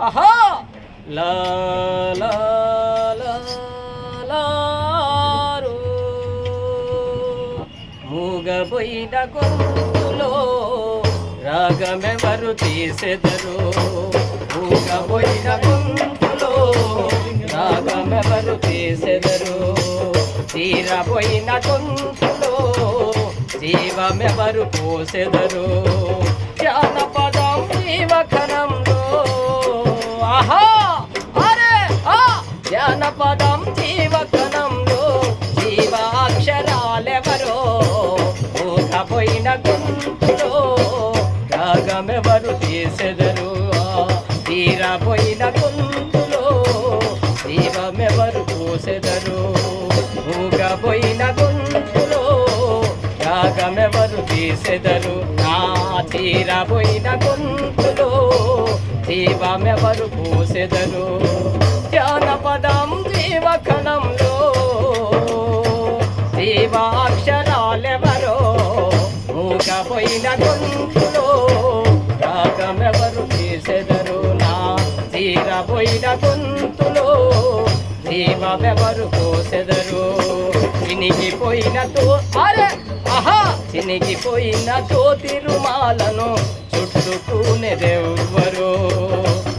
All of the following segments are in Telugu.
ఆహా! లా లా లా లారు. మూగబోయిన గొంతులో రాగమెవరు తీసెదరు? మూగబోయిన గొంతులో రాగమెవరు తీసెదరు? తీరబోయిన గొంతులో జీవమెవరు పోసెదరు? రాగమెవరు తీసెదరు తీరపోయిన గొంతులో జీవమెవరు పోసెదరు? ఊగపోయిన గొంతులో రాగమెవరు తీసెదరు నా తీరపోయిన గొంతులో జీవమెవరు పోసెదరు? జానపదం జీవకణంలో తీరపోయిన గొంతులో జీవమెవరు పోసెదరు చినిగిపోయిన తో అరే ఆహా చినిగిపోయిన తో తిరుమాలను చుట్టుకునేదెవ్వరు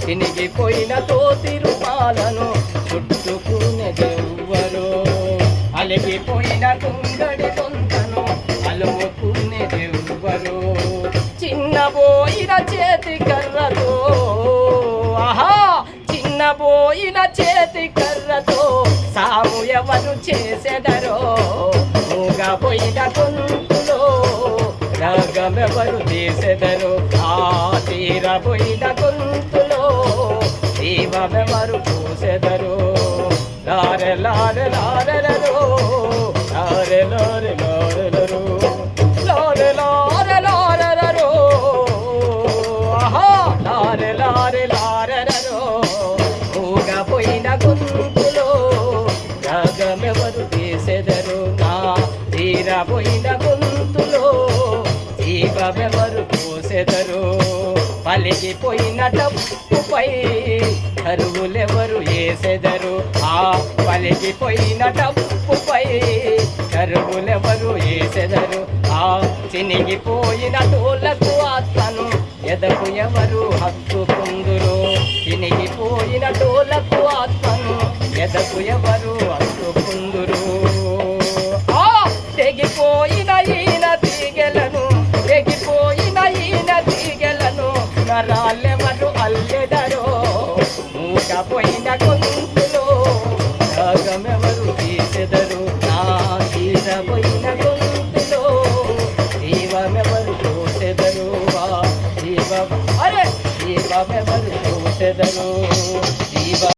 చినిగిపోయిన తో తిరుమాలను చుట్టుకునేదెవ్వరు అలిగిపోయిన కుంగడి కొంతను అలుముకునేదెవ్వరు చిన్నబోయిన చేతి కర్రతో ఎవరు చేసేదరో మూగపోయిన గొంతులో రాగమెవరు తీసెదరు ఆ తీరబోయిన గొంతులో జీవమెవరు పూసెదరు లారె లారె లారెలరు లారె లారె పలిగిపోయిన డబ్బుపై కరువులెవరు వేసెదరు ఆ పలిగిపోయిన డబ్బుపై కరువులెవరు వేసెదరు ఆ చినిగిపోయిన తోలకు ఆత్మను ఎదకు ఎవరు హత్తుకుందురు చినిగిపోయిన తోలకు ఆత్మను ఎదకు ఎవరు హత్తుకుందురు ఎవరు అల్లెదరో. మూటపోయిన గొంతులో రాగమెవరు తీసెదరు. నా తీరపోయిన గొంతులో జీవమెవరు పోసెదరు ఆ జీవ అరే! జీవమెవరు చూసెదరు. జీవ